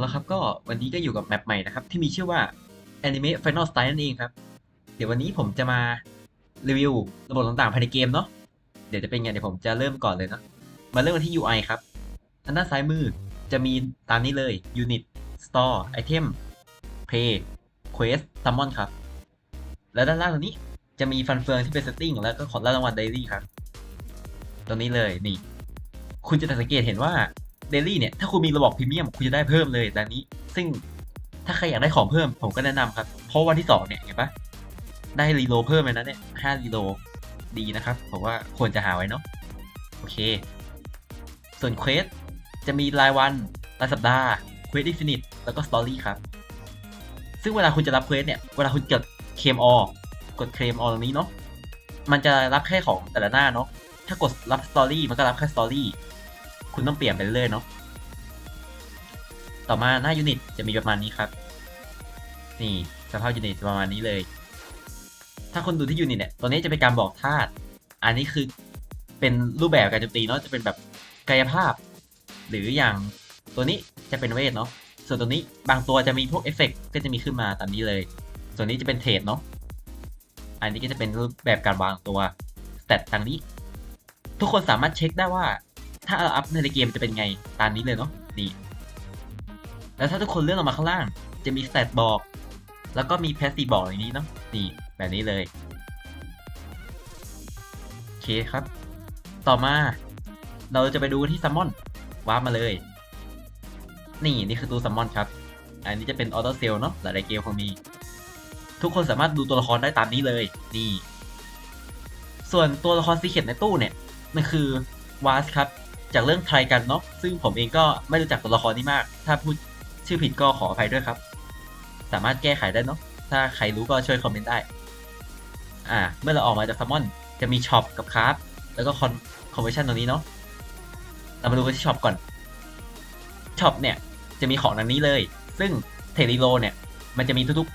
แล้วครับก็วันนี้ก็อยู่กับแมปใหม่นะครับ ที่มีชื่อว่า Anime Final Style นั่นเองครับ เดี๋ยววันนี้ผมจะมารีวิวระบบต่างๆภายในเกมเนาะเดี๋ยวจะเป็นไงเดี๋ยวผมจะเริ่มก่อนเลยเนาะมาเริ่มกันที่ UI ครับทางด้านซ้ายมือจะมีตามนี้เลย Unit Store Item Play Quest Summon ครับ แล้วด้านล่างตรงนี้จะมีฟันเฟืองที่เป็น Setting แล้วก็ของรางวัล Daily ครับ ตรงนี้เลยนี่ คุณจะสังเกตเห็นว่า เดลี่เนี่ยถ้าคุณมีระบบพรีเมียมคุณจะได้เพิ่มเลยด้านนี้ ซึ่งถ้าใครอยากได้ของเพิ่มผมก็แนะนำครับ เพราะวันที่สองเนี่ยเห็นปะได้รีโลเพิ่มเลยนะเนี่ยห้ารีโลดีนะครับผมว่าควรจะหาไว้เนาะโอเค ส่วนเควสจะมีรายวันรายสัปดาห์เควสอินฟินิตแล้วก็สตอรี่ครับ ซึ่งเวลาคุณจะรับเควสเนี่ยเวลาคุณกดเคมออกดเคมออตรงนี้เนาะมันจะรับแค่ของแต่ละหน้าเนาะถ้ากดรับสตอรี่มันก็รับแค่สตอรี่ คุณต้องเปลี่ยนไปเรื่อยเนาะต่อมาหน้ายูนิตจะมีประมาณนี้ครับ นี่สภาพยูนิตประมาณนี้เลย ถ้าคนดูที่ยูนิตเนี่ยตัวนี้จะเป็นการบอกธาตุอันนี้คือเป็นรูปแบบการโจมตีเนาะจะเป็นแบบกายภาพ หรืออย่างตัวนี้จะเป็นเวทเนาะส่วนตัวนี้บางตัวจะมีพวกเอฟเฟกต์ก็จะมีขึ้นมาตามนี้เลย ส่วนนี้จะเป็นเทรดเนาะอันนี้ก็จะเป็นรูปแบบการวางตัวสเตตทางนี้ ทุกคนสามารถเช็คได้ว่า ถ้าเราอัพในเกมจะเป็นไงตามนี้เลยเนาะนี่แล้วถ้าทุกคนเลื่อนลงมาข้างล่าง จะมีสเตตบอก แล้วก็มีแพสซีบอกอย่างนี้เนาะนี่แบบนี้เลยโอเคครับ ต่อมาเราจะไปดูที่ซัมมอนว้ามาเลย นี่นี่คือตัวซัมมอนครับ อันนี้จะเป็นออโต้เซลเนาะหลายๆเกมคงมี ทุกคนสามารถดูตัวละครได้ตามนี้เลย นี่ ส่วนตัวละครซีเคตในตู้เนี่ยมันคือวาสครับ จากเรื่องไทยกันเนาะซึ่งผมเองก็ไม่รู้จักตัวละครนี้มาก ถ้าพูดชื่อผิดก็ขออภัยด้วยครับ สามารถแก้ไขได้เนาะถ้าใครรู้ก็ช่วยคอมเมนต์ได้ อ่า เมื่อเราออกมาจากซัมมอน จะมีช็อปกับคราฟแล้วก็คอนคอมมิชชั่นตรงนี้เนาะเรามาดูกันที่ช็อปก่อนช็อปเนี่ยจะมีของดังนี้เลย ซึ่งเทริโลเนี่ย มันจะมีทุก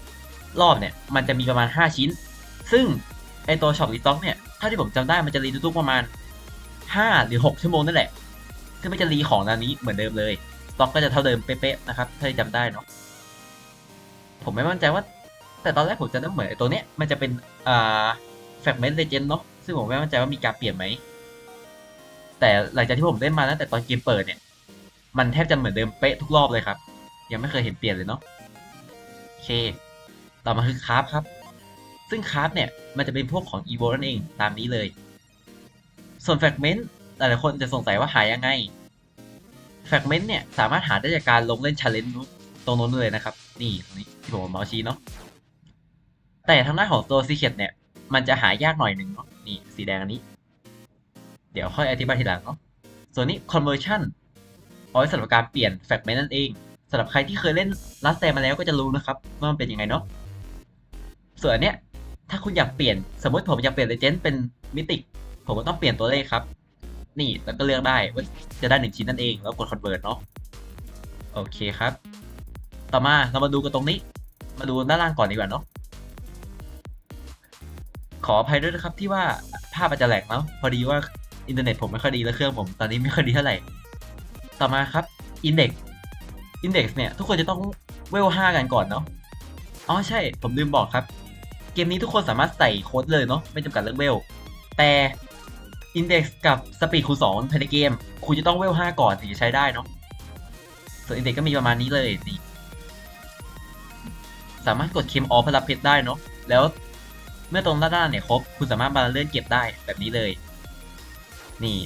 ๆ รอบเนี่ย มันจะมีประมาณ 5 ชิ้น ซึ่งไอตัวช็อปรีสต็อกเนี่ย ถ้าที่ผมจำได้มันจะรีทุกๆประมาณ 5 หรือ 6 ชั่วโมงนั่นแหละซึ่งมันจะรีของด้านนี้เหมือนเดิมเลยสต็อกก็จะเท่าเดิมเป๊ะๆนะครับถ้าจำได้เนาะผมไม่มั่นใจว่า แต่ตอนแรกผมจะได้เหมือนตัวเนี้ยมันจะเป็นอ่าแฟกเมนต์เลเจนด์เนาะซึ่งผมไม่มั่นใจว่ามีการเปลี่ยนไหมแต่หลังจากที่ผมเล่นมาตั้งแต่ตอนเกมเปิดเนี่ย มันแทบจะเหมือนเดิมเป๊ะทุกรอบเลยครับ ยังไม่เคยเห็นเปลี่ยนเลยเนาะโอเค ต่อมาคือคราฟครับ ซึ่งคราฟเนี่ย มันจะเป็นพวกของ e v o นั่นเองตามนี้เลย ส่วนแฟกเมนต์หลายๆคนจะสงสัยว่าหายังไงแฟกเมนต์เนี่ยสามารถหาได้จากการลงเล่นชาเลนจ์ตรงนู้นเลยนะครับ นี่ตรงนี้ที่ผมเมาส์ชี้เนาะแต่ทางด้านของตัวซีเค t เนี่ย มันจะหายากหน่อยหนึ่งเนาะนี่สีแดงอันนี้ เดี๋ยวค่อยอธิบายทีหลังเนาะส่วนนี้ conversion เอาไว้สำหรับการเปลี่ยนแฟกเมนต์นั่นเองสำหรับใครที่เคยเล่นลัสแตมาแล้วก็จะรู้นะครับว่ามันเป็นยังไงเนาะส่วนนเนี้ยถ้าคุณอยากเปลี่ยนสมมติผมอยากเปลี่ยนเลเจนด์เป็นมิติ ผมก็ต้องเปลี่ยนตัวเลขครับ นี่แล้วก็เลือกได้ว่าจะได้หนึ่งชิ้นนั่นเองแล้วกด convert เนาะโอเคครับ ต่อมาเรามาดูกันตรงนี้ มาดูด้านล่างก่อนดีกว่าเนาะขออภัยด้วยนะครับที่ว่าภาพอาจจะแหลกเนาะพอดีว่าอินเทอร์เน็ตผมไม่ค่อยดีและเครื่องผมตอนนี้ไม่ค่อยดีเท่าไหร่ ต่อมาครับ index index เนี่ยทุกคนจะต้องเวล5กันก่อนเนาะอ๋อใช่ผมลืมบอกครับ เกมนี้ทุกคนสามารถใส่โค้ดเลยเนาะไม่จำกัดเรื่องเวล แต่ Index กับ Speed คูณ2ภายในเกม คุณจะต้องเวล5ก่อนถึงจะใช้ได้เนาะส่วน Index ก็มีประมาณนี้เลยนี่สามารถกดเคมออเพื่อรับเพชรได้เนาะแล้วเมื่อตรงด้านเนี่ยครบ คุณสามารถมาเลื่อนเก็บได้แบบนี้เลย นี่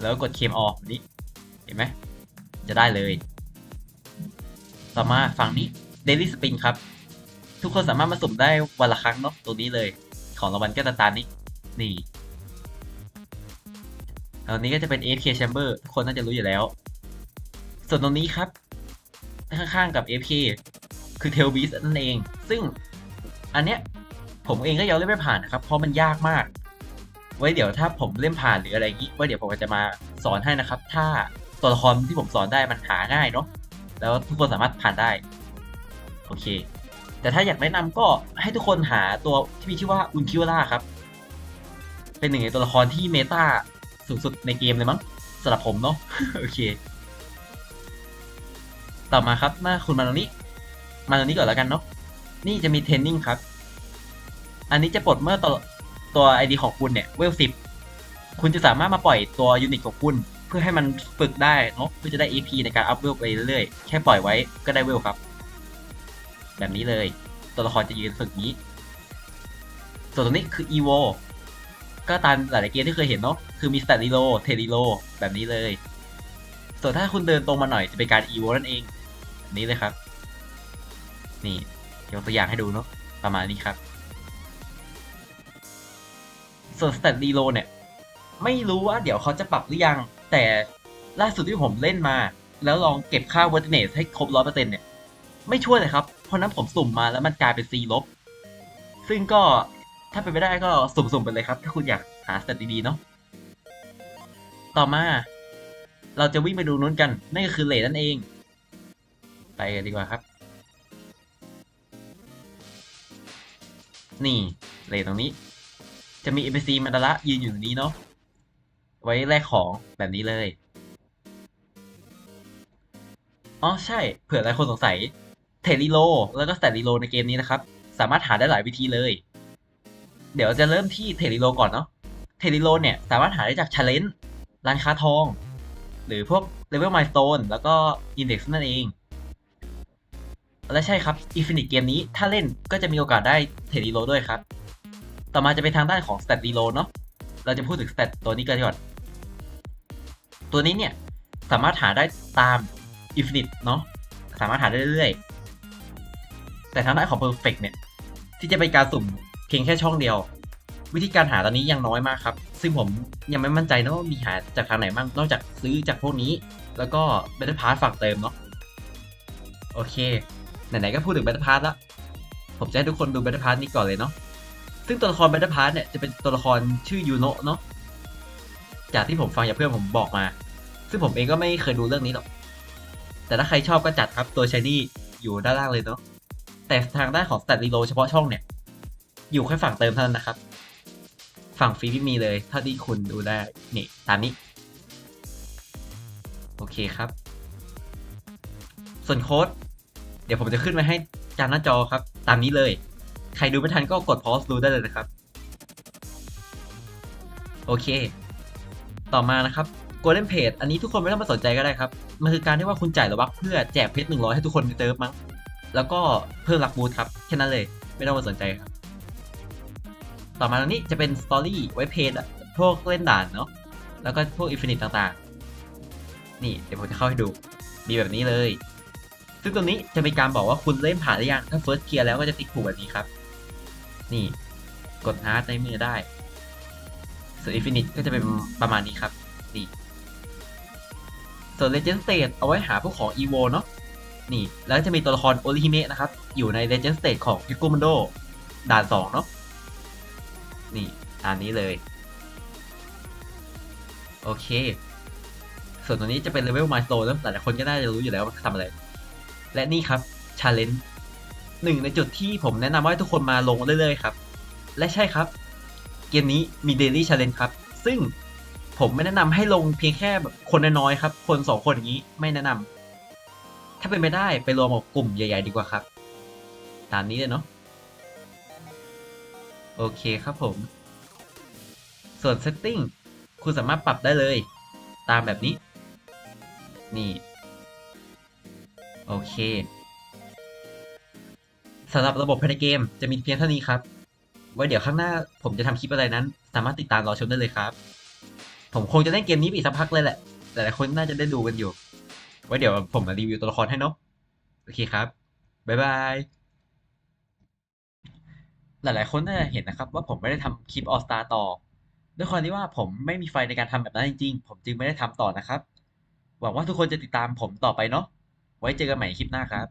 แล้วกดเคมออแบบนี้เห็นไหมจะได้เลย ต่อมาฝั่งนี้ Daily Spin ครับ ทุกคนสามารถมาสุ่มได้วันละครั้งเนาะตรงนี้เลย ของรางวัลก็ตาตานี้ นี่ ตรงนี้ก็จะเป็น AFK Chamber ทุกคนน่าจะรู้อยู่แล้ว ส่วนตรงนี้ครับ ข้างๆกับ AFK คือ Tail Beast นั่นเอง ซึ่งอันเนี้ยผมเองก็ยังเล่นไม่ผ่านนะครับ เพราะมันยากมาก ไว้เดี๋ยวถ้าผมเล่นผ่านหรืออะไรอย่างนี้ไว้เดี๋ยวผมจะมาสอนให้นะครับ ถ้าตัวละครที่ผมสอนได้มันหาง่ายเนาะ แล้วทุกคนสามารถผ่านได้ โอเค แต่ถ้าอยากแนะนำก็ให้ทุกคนหาตัวที่มีชื่อว่าอุนคิวล่าครับ เป็นหนึ่งในตัวละครที่เมตา สูงสุดในเกมเลยมั้งสำหรับผมเนาะโอเค ต่อมาครับมื่อคุณมาตรงนี้ มาตรงนี้ก่อนแล้วกันเนาะนี่จะมีเทรนนิ่งครับ อันนี้จะปลดเมื่อตัวตัว ID ของคุณเนี่ยเวลสิบคุณจะสามารถมาปล่อยตัวยูนิตของคุณ เพื่อให้มันฝึกได้เนาะเพื่อจะได้ AP ในการอัพเวลไปเรื่อยๆแค่ปล่อยไว้ก็ได้เวลครับ แบบนี้เลย ตัวละครจะยืนฝึกนี้ ส่วนตรงนี้คือ EVO ก็ตามหลายๆเกมที่เคยเห็นเนาะคือมี Stat Reload t e r e l o แบบนี้เลย ส่วนถ้าคุณเดินตรงมาหน่อยจะเป็นการ EVO นั่นเองแบบนี้เลยครับ นี่ยกตัวอย่างให้ดูเนาะประมาณนี้ครับ ส่วน Stat Reload เนี่ย ไม่รู้ว่าเดี๋ยวเขาจะปรับหรือยัง แต่ล่าสุดที่ผมเล่นมา แล้วลองเก็บค่า v e r t i n a g e ให้ครบ100%เนี่ย ไม่ช่วยเลยครับ เพราะนั้นผมสุ่มมาแล้วมันกลายเป็น C ลบซึ่งก็ ถ้าเป็นไปได้ก็สุ่มๆไปเลยครับ ถ้าคุณอยากหาสเตตดีๆเนาะต่อมา เราจะวิ่งไปดูนู้นกัน นั่นก็คือเลทนั่นเอง ไปกันดีกว่าครับ นี่เลทตรงนี้ จะมี NPC มันดาระยืนอยู่ตรงนี้เนาะไว้แลกของแบบนี้เลยอ๋อใช่ เผื่อหลายคนสงสัยเทรีโล แล้วก็สแตทรีโลในเกมนี้นะครับ สามารถหาได้หลายวิธีเลย เดี๋ยวจะเริ่มที่เทรีโลก่อนเนาะ เทรีโลเนี่ยสามารถหาได้จากชาเลนจ์ร้านค้าทอง หรือพวกเลเวลมายสโตนแล้วก็อินเด็กซ์นั่นเอง และใช่ครับอินฟินิตเกมนี้ถ้าเล่นก็จะมีโอกาสได้เทรีโลด้วยครับ ต่อมาจะเป็นทางด้านของสแตทรีโลเนาะ เราจะพูดถึงสเตตตัวนี้กันก่อน ตัวนี้เนี่ยสามารถหาได้ตาม Infinite เนาะ สามารถหาได้เรื่อยๆ แต่ทางด้านของ Perfect เนี่ยที่จะเป็นการสุ่ม เพียงแค่ช่องเดียว วิธีการหาตอนนี้ยังน้อยมากครับ ซึ่งผมยังไม่มั่นใจนะว่ามีหาจากทางไหนบ้างนอกจากซื้อจากพวกนี้ แล้วก็ Battle Pass ฝากเติมเนาะโอเคไหนๆก็พูดถึง Battle Pass ละผมจะให้ทุกคนดู Battle Pass นี้ก่อนเลยเนาะซึ่งตัวละคร Battle Pass เนี่ยจะเป็นตัวละครชื่อยูโนะเนาะจากที่ผมฟังจากเพื่อนผมบอกมา ซึ่งผมเองก็ไม่เคยดูเรื่องนี้หรอกแต่ถ้าใครชอบก็จัดครับตัวชายนี่อยู่ด้านล่างเลยเนาะแต่ทางด้านของ Stat Reload เฉพาะช่องเนี่ย อยู่แค่ฝั่งเติมเท่านั้นนะครับ ฝั่งฟรีไม่มีเลย เท่าที่คุณดูได้ นี่ ตามนี้ โอเคครับ ส่วนโค้ด เดี๋ยวผมจะขึ้นไว้ให้จานหน้าจอครับ ตามนี้เลย ใครดูไม่ทันก็กดพอสดูได้เลยนะครับ โอเค ต่อมานะครับ Golden Page อันนี้ทุกคนไม่ต้องมาสนใจก็ได้ครับ มันคือการที่ว่าคุณจ่ายระวักเพื่อแจกเพชรหนึ่งร้อยให้ทุกคนในเติมมั้ง แล้วก็เพิ่มลักบูทครับ แค่นั้นเลย ไม่ต้องมาสนใจครับ ต่อมาตรงนี้จะเป็นสตอรี่ไว้เพจพวกเล่นด่านเนาะแล้วก็พวกอินฟินิตต่างๆ นี่เดี๋ยวผมจะเข้าให้ดูมีแบบนี้เลย ซึ่งตรงนี้จะมีการบอกว่าคุณเล่นผ่านหรือยังถ้าเฟิร์สเคียร์แล้วก็จะติดผูกแบบนี้ครับ นี่กดฮาร์ดในมือได้ส่วนอินฟินิตก็จะเป็นประมาณนี้ครับนี่ส่วน Legend State เอาไว้หาพวกของ EVO เนาะนี่แล้วจะมีตัวละครโอริฮิเมะนะครับ อยู่ใน Legend State ของ y u k u m a n d o ด่าน 2 เนาะ นี่ตามนี้เลย โอเค ส่วนตัวนี้จะเป็น Level Milestone แล้วแต่ละคนก็น่าจะรู้อยู่แล้วว่าทำอะไร และนี่ครับ Challenge หนึ่งในจุดที่ผมแนะนำว่าทุกคนมาลงเรื่อยๆครับ และใช่ครับ เกมนี้มี Daily Challenge ครับ ซึ่งผมไม่แนะนำให้ลงเพียงแค่แบบคนน้อยๆครับ คนสองคนอย่างนี้ไม่แนะนำถ้าเป็นไปได้ไปรวมกับกลุ่มใหญ่ ๆ ดีกว่าครับ ตามนี้เลยเนาะ โอเคครับผม ส่วน Setting คุณสามารถปรับได้เลย ตามแบบนี้ นี่ โอเคสำหรับระบบภายในเกมจะมีเพียงเท่านี้ครับ ไว้เดี๋ยวข้างหน้าผมจะทำคลิปอะไรนั้น สามารถติดตามรอชมได้เลยครับ ผมคงจะเล่นเกมนี้ไปอีกสักพักเลยแหละ แต่หลายคนน่าจะได้ดูกันอยู่ ไว้เดี๋ยวผมมารีวิวตัวละครให้เนาะ โอเคครับ บ๊ายบาย หลายๆ คนน่าจะเห็นนะครับ ว่าผมไม่ได้ทำคลิปออสตาต่อ ด้วยความที่ว่าผมไม่มีไฟในการทำแบบนั้นจริงๆ ผมจึงไม่ได้ทำต่อนะครับ หวังว่าทุกคนจะติดตามผมต่อไปเนาะไว้เจอกันใหม่คลิปหน้าครับ